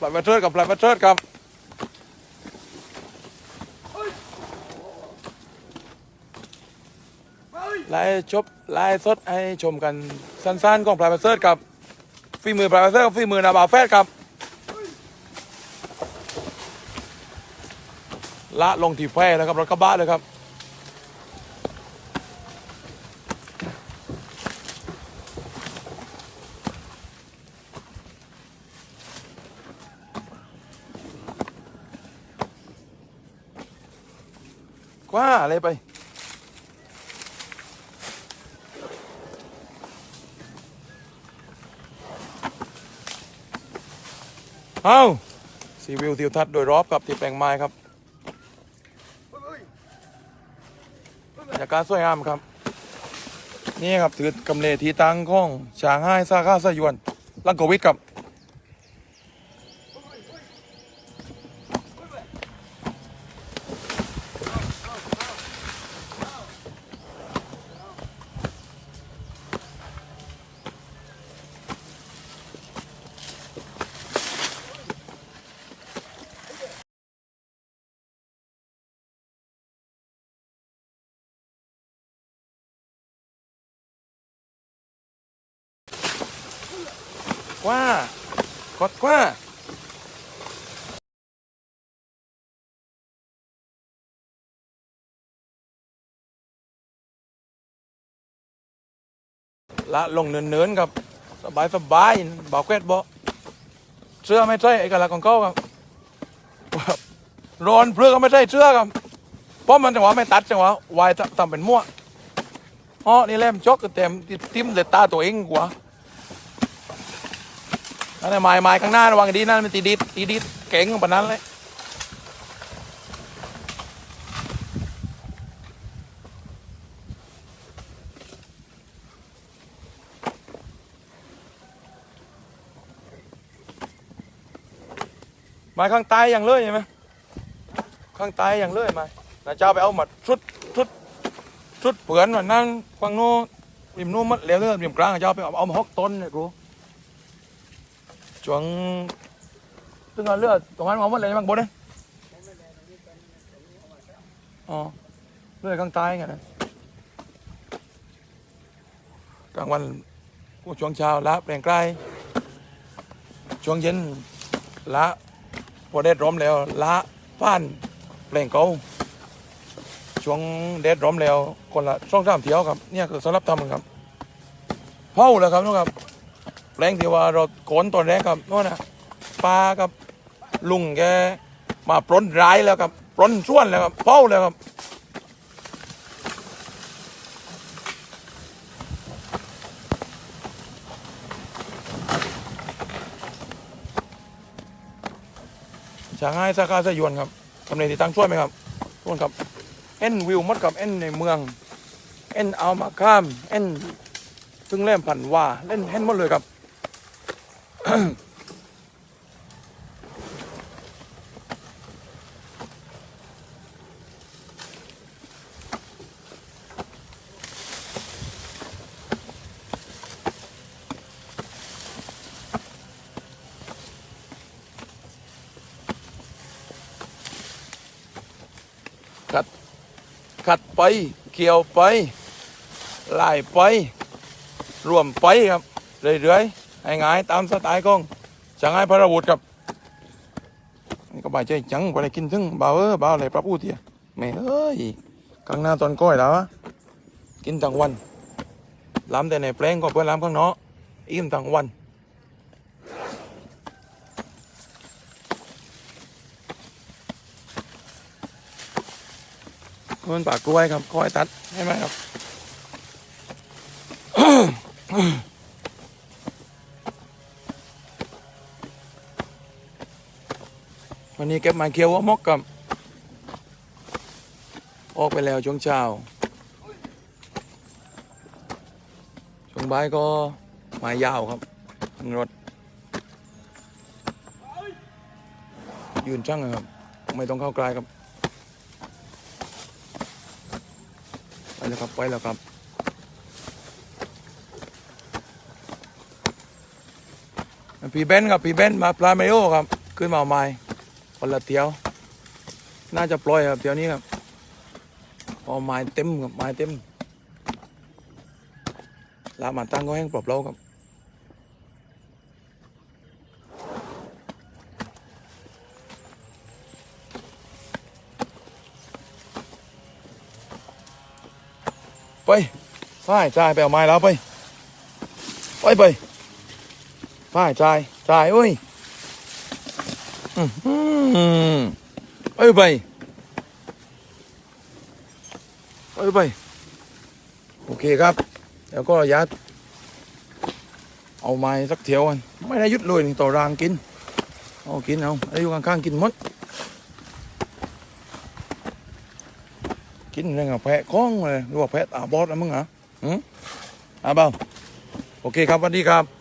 ปลายประเทิดกับปลายประเทิดครับไล่ชบไล่สดให้ชมกันสั้นๆของปลายประเทิดครับฝีมือปลายประเทิดกับฝีมือนาบาวแฟดครับ ละลงที่แพร่แล้วครับรถกระบะเลยครับ กว่าอะไรไป เอาสีวิวทิวทัศน์โดยรอบกับที่แปลงไม้ครับบรรยากาศสวยงามครับ นี่ครับถือกำเลทีตังของฉางห้ายซาข้าสยวนลังโกวิทครับ กว่า กดกว่าละลงเนินๆครับ สบายสบายๆบอกแควดบอกเสื้อไม่ใช่เอกลักษณ์ของเขาครับร้อนเพื่อก็ไม่ใช่เสื้อครับเพราะมันจังหวะไม่ตัดจังหวะวายทำเป็นมั่วอ๋อนี่แหลมจกก็เต็มทิ่มเด็ดตาตัวเองกว่า นั่นไม้ไม้ข้างหน้าระวังดีนั่นมันตีดิดตีดิดเก่งปานนั้นเลยไม้ข้างใต้อย่างเลื่อยใช่ไหมข้างใต้อย่างเลื่อยไม้นาเจ้าไปเอาหมัดชุดชุดชุดเปือนมานั่งฟังโน้ริมโน้มัดแล้วเรื่องริมกลางเจ้าไปเอาเอามาหกต้นเนี่ยกู ช่วงตึงเอาเลือดตรงนั้นมองว่าอะไรบ้างบนเนะอ๋อเลือดข้างใต้ไงนะกลางวันพวกช่วงเช้าละแปลงใกล้ช่วงเย็นละพอแดดร้อนแล้วละฟ้านแปลงเก่าช่วงแดดร้อนแล้วคนละช่องสามเที่ยวครับเนี่ยคือสำหรับทำครับเผาแล้วครับน้องครับ ลงที่ว่าเราโขนตอนแรกครับโน่นนะป้ากับลุงแกมาปล้นร้ายแล้วครับปล้นส่วนแล้วครับเป้าแล้วครับช่างให้สาขาสยวนครับทำเลที่ตั้งช่วยไหมครับทุกคนครับเอ็นวิวหมดกับเอ็นในเมืองเอ็นเอามาข้ามเอ็นซึ่งเล่มผันว่าเล่นเห็นหมดเลยครับ ขัด ขัดไป เกี่ยวไปไล่ไปรวมไปครับ เรื่อยๆ ให้ง่ายตามสไตล์ของจังไห้พระวุฒิครับนี่ก็บายใจจังไปกินถึงบ่าวเออบ่าวอะไรพระพูดเถียแม่เอ้ยกลางหน้าตอนก้อยแล้วะกินทั้งวันล้ำแต่ในแปลงก็เพื่อล้ำข้างนอกอิ่มทั้งวันมันปากกล้วยครับคอยตัดให้ไหมครับ วันนี้เก็บไม้เคียวว่ามกกับ ออกไปแล้วช่วงเช้าช่วงบ่ายก็ไม้ยาวครับรถยืนช่างครับ ไม่ต้องเข้าใกล้ครับ ไปแล้วครับไปแล้วครับพี่เบนซ์ครับพี่เบนซ์มาปลาเมโอครับ ขึ้นมาเอาไม้ คนละเตียว น่าจะปล่อยครับเตียวนี้ครับพอไม้เต็มครับไม้เต็มลามาตั้งก็แห้งปลอบเราครับไปฝ่ายจ่ายไปเอาไม้แล้วไป ไปไปฝ่ายจ่ายจ่ายเอ้ย อือืมไปไปไปไปโอเคครับเดี๋ยวก็ยัด เอาไม้สักเถียวกันไม่ได้ยุดเลยนี่ต่อรางกิน เอากินเอาไอ้อยู่ข้างๆกินหมด กินเรื่องกับแพะก้องเลยหรือว่าแพะตาบอดนะมึงเหรอหืมอะเปล่าโอเคครับสวัสดีครับ